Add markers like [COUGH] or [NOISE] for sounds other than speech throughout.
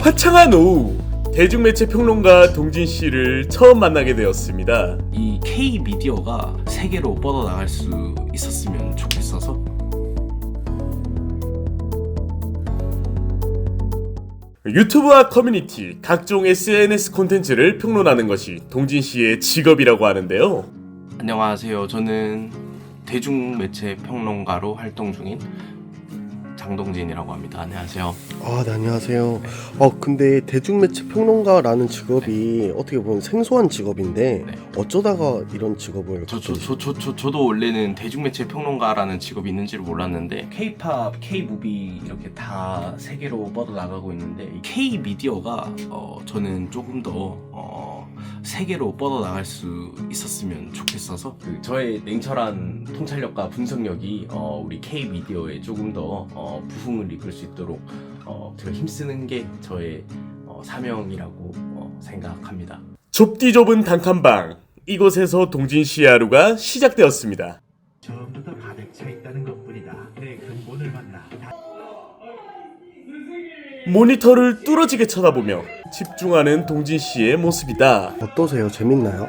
화창한 오후 대중매체 평론가 동진 씨를 처음 만나게 되었습니다. 이 K 미디어가 세계로 뻗어 나갈 수 있었으면 좋겠어서 유튜브와 커뮤니티, 각종 SNS 콘텐츠를 평론하는 것이 동진 씨의 직업이라고 하는데요. 안녕하세요. 저는 대중매체 평론가로 활동 중인 장동진이라고 합니다. 안녕하세요. 아, 네, 안녕하세요. 어, 근데 대중매체 평론가라는 직업이 어떻게 보면 생소한 직업인데 네. 어쩌다가 이런 직업을 저, 저, 갖게 저, 저, 저, 저도 원래는 대중매체 평론가라는 직업이 있는지를 몰랐는데 K-팝, K-무비 이렇게 다 세계로 뻗어나가고 있는데 이 K-미디어가 어, 저는 조금 더 어, 세계로 뻗어나갈 수 있었으면 좋겠어서 그 저의 냉철한 통찰력과 분석력이 어, 우리 K-미디어에 조금 더 어, 부흥을 이끌 수 있도록 어, 제가 힘쓰는 게 저의 어, 사명이라고 어, 생각합니다. 좁디 좁은 단칸방 이곳에서 동진 씨의 하루가 시작되었습니다. 처음부터 가득 차 있다는 것뿐이다. 내 근본을 만나. 다- 모니터를 뚫어지게 쳐다보며 집중하는 동진 씨의 모습이다. 어떠세요? 재밌나요?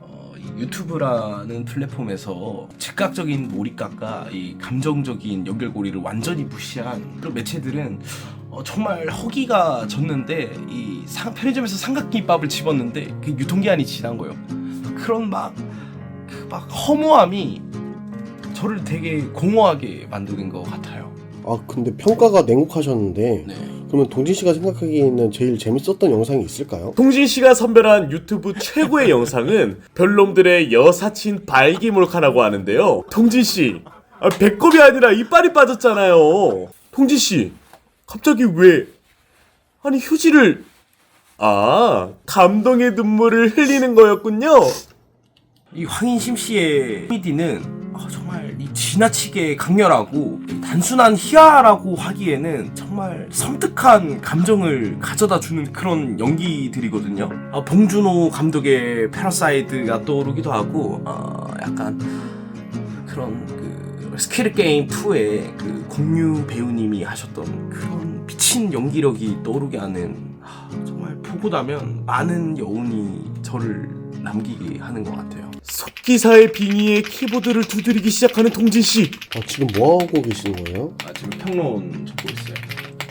어, 이 유튜브라는 플랫폼에서 즉각적인 몰입감과 이 감정적인 연결고리를 완전히 무시한 그런 매체들은 어, 정말 허기가 졌는데 이 상- 편의점에서 삼각김밥을 집었는데 그 유통기한이 지난 거예요. 그런 막 그막 허무함이 저를 되게 공허하게 만드는 것 같아요. 아, 근데 평가가 냉혹하셨는데 네. 그러면 동진 씨가 생각하기에는 제일 재밌었던 영상이 있을까요? 동진 씨가 선별한 유튜브 최고의 영상은 별놈들의 여사친 발기 몰카라고 하는데요. 동진 씨, 아, 배꼽이 아니라 이빨이 빠졌잖아요. 동진 씨, 갑자기 왜 아니 휴지를 아 감동의 눈물을 흘리는 거였군요. 이 황인심 씨의 코미디는 아, 정말 이 지나치게 강렬하고 단순한 희화라고 하기에는 정말 섬뜩한 감정을 가져다 주는 그런 연기들이거든요. 아, 봉준호 감독의 패러사이드가 떠오르기도 하고 아, 약간 그런 그 스킬 게임 2의 그 공유 배우님이 하셨던 그런 미친 연기력이 떠오르게 하는 아, 정말 보고 나면 많은 여운이 저를 남기게 하는 것 같아요. 속기사의 빙의에 키보드를 두드리기 시작하는 동진 씨. 아, 지금 뭐 하고 계시는 거예요? 아, 지금 평론 적고 있어요.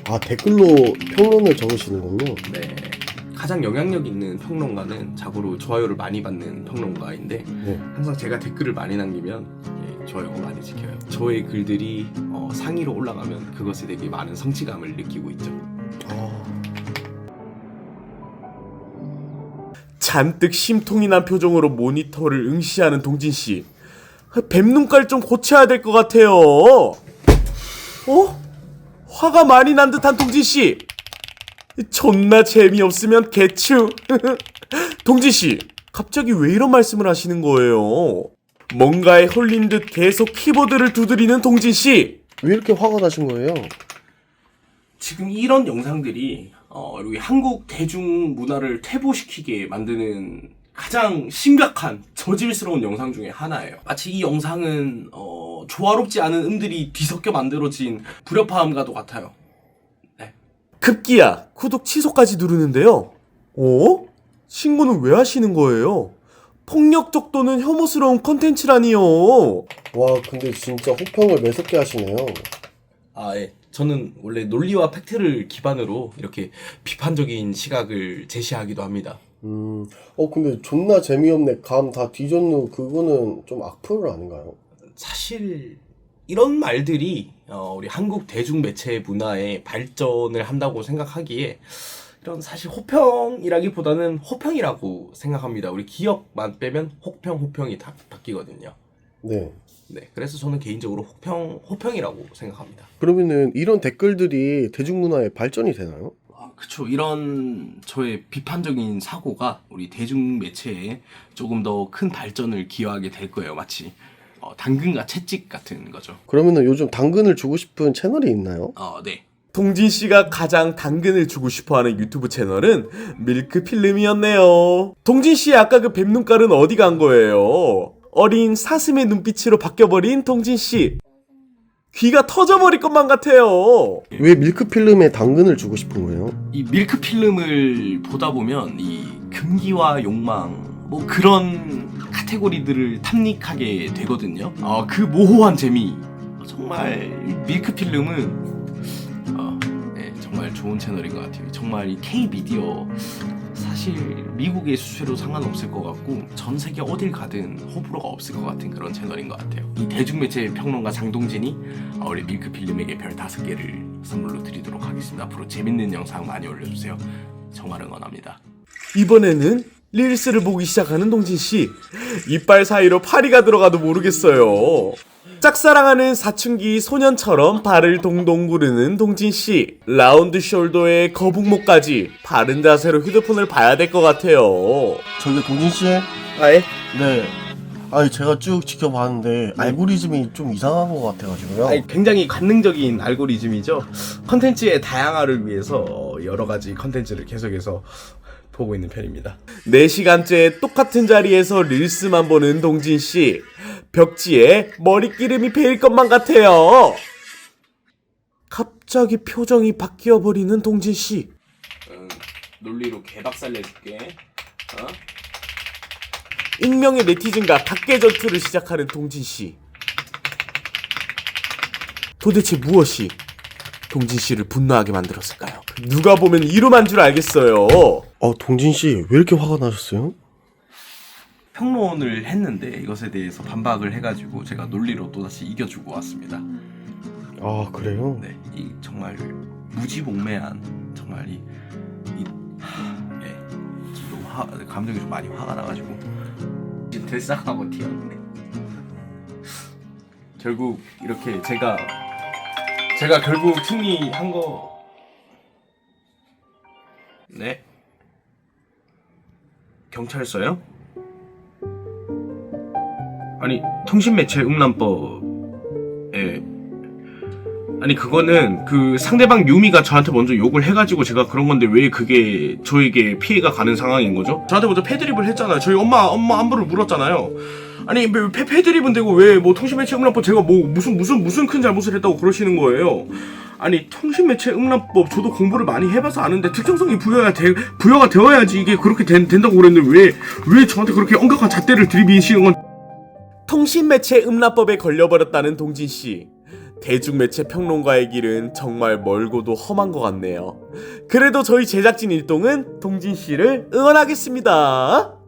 아, 댓글로 평론을 적으시는군요. 네. 가장 영향력 있는 평론가는 자고로 좋아요를 많이 받는 평론가인데 네. 항상 제가 댓글을 많이 남기면 예, 좋아요가 많이 찍혀요. 저의 글들이 어, 상위로 올라가면 그것에 되게 많은 성취감을 느끼고 있죠. 잔뜩 심통이 난 표정으로 모니터를 응시하는 동진 씨. 뱀 눈깔 좀 고쳐야 될 것 같아요. 어? 화가 많이 난 듯한 동진 씨. 존나 재미없으면 개추. [LAUGHS] 동진 씨, 갑자기 왜 이런 말씀을 하시는 거예요? 뭔가에 홀린 듯 계속 키보드를 두드리는 동진 씨. 왜 이렇게 화가 나신 거예요? 지금 이런 영상들이 어, 우리 한국 대중 문화를 퇴보시키게 만드는 가장 심각한 저질스러운 영상 중에 하나예요. 마치 이 영상은 어, 조화롭지 않은 음들이 뒤섞여 만들어진 불협화음과도 같아요. 급기야 구독 취소까지 누르는데요. 어? 신고는 왜 하시는 거예요? 폭력적 또는 혐오스러운 컨텐츠라니요. 와, 근데 진짜 호평을 매섭게 하시네요. 아, 예. 저는 원래 논리와 팩트를 기반으로 이렇게 비판적인 시각을 제시하기도 합니다. 음, 어, 근데 존나 재미없네. 감 다 뒤졌누. 그거는 좀 악플 아닌가요? 사실 이런 말들이 어, 우리 한국 대중 매체 문화의 발전을 한다고 생각하기에 이런 사실 호평이라기보다는 호평이라고 생각합니다. 우리 기억만 빼면 혹평 호평이 다 바뀌거든요. 네. 네, 그래서 저는 개인적으로 호평 호평이라고 생각합니다. 그러면은 이런 댓글들이 대중문화에 발전이 되나요? 아, 그쵸. 이런 저의 비판적인 사고가 우리 대중 매체에 조금 더 큰 발전을 기여하게 될 거예요. 마치 어, 당근과 채찍 같은 거죠. 그러면은 요즘 당근을 주고 싶은 채널이 있나요? 어, 네. 동진 씨가 가장 당근을 주고 싶어하는 유튜브 채널은 밀크 필름이었네요. 동진 씨 아까 그 뱀눈깔은 어디 간 거예요? 어린 사슴의 눈빛으로 바뀌어버린 동진 씨. 귀가 터져버릴 것만 같아요. 왜 밀크필름에 당근을 주고 싶은 거예요? 이 밀크 필름을 보다 보면 이 금기와 욕망 뭐 그런 카테고리들을 탐닉하게 되거든요. 어, 그 모호한 재미 정말 이 밀크 필름은 어, 네, 정말 좋은 채널인 것 같아요. 정말 이 K 미디어 사실 미국의 수수료 상관없을 것 같고 전 세계 어딜 가든 호불호가 없을 것 같은 그런 채널인 것 같아요. 이 대중매체 평론가 장동진이 어, 우리 밀크 필름에게 별 다섯 개를 선물로 드리도록 하겠습니다. 앞으로 재밌는 영상 많이 올려주세요. 정말 응원합니다. 이번에는 릴스를 보기 시작하는 동진 씨. 이빨 사이로 파리가 들어가도 모르겠어요. 짝사랑하는 사춘기 소년처럼 발을 동동 구르는 동진 씨. 라운드 숄더에 거북목까지 바른 자세로 휴대폰을 봐야 될 것 같아요. 저기 동진 씨? 아예? 네. 아니 제가 쭉 지켜봤는데 알고리즘이 좀 이상한 것 같아가지고요. 아니, 굉장히 관능적인 알고리즘이죠. 컨텐츠의 다양화를 위해서 여러 가지 컨텐츠를 계속해서 보고 있는 편입니다. 4시간째 똑같은 자리에서 릴스만 보는 동진 씨. 벽지에 머리기름이 베일 것만 같아요. 갑자기 표정이 바뀌어 버리는 동진 씨. 논리로 개박살 내줄게. 어? 익명의 네티즌과 각계 전투를 시작하는 동진 씨. 도대체 무엇이 동진 씨를 분노하게 만들었을까요? 누가 보면 이름한 줄 알겠어요. 어 동진 씨 왜 이렇게 화가 나셨어요? 평론을 했는데 이것에 대해서 반박을 해가지고 제가 논리로 또다시 이겨주고 왔습니다. 아 그래요? 네, 이 정말 무지몽매한 정말 이, 이 하, 예, 지금 너무 화, 감정이 좀 많이 화가 나가지고 지금 들썩하고 튀었네. 결국 이렇게 제가 제가 결국 승리 한 거. 네. 경찰서요? 아니 통신매체 음란법 예 아니 그거는 그 상대방 유미가 저한테 먼저 욕을 해가지고 제가 그런 건데 왜 그게 저에게 피해가 가는 상황인 거죠? 저한테 먼저 패드립을 했잖아요. 저희 엄마 엄마 안부를 물었잖아요. 아니 왜 패, 패드립은 되고 왜 뭐 통신매체 음란법 제가 뭐 무슨 무슨 무슨 큰 잘못을 했다고 그러시는 거예요? 아니 통신매체 음란법 저도 공부를 많이 해봐서 아는데 특정성이 부여가 되, 부여가 되어야지 이게 그렇게 된, 된다고 그랬는데 왜 왜 저한테 그렇게 엄격한 잣대를 들이미시는 건 통신매체 음란법에 걸려버렸다는 동진 씨. 대중매체 평론가의 길은 정말 멀고도 험한 것 같네요. 그래도 저희 제작진 일동은 동진 씨를 응원하겠습니다.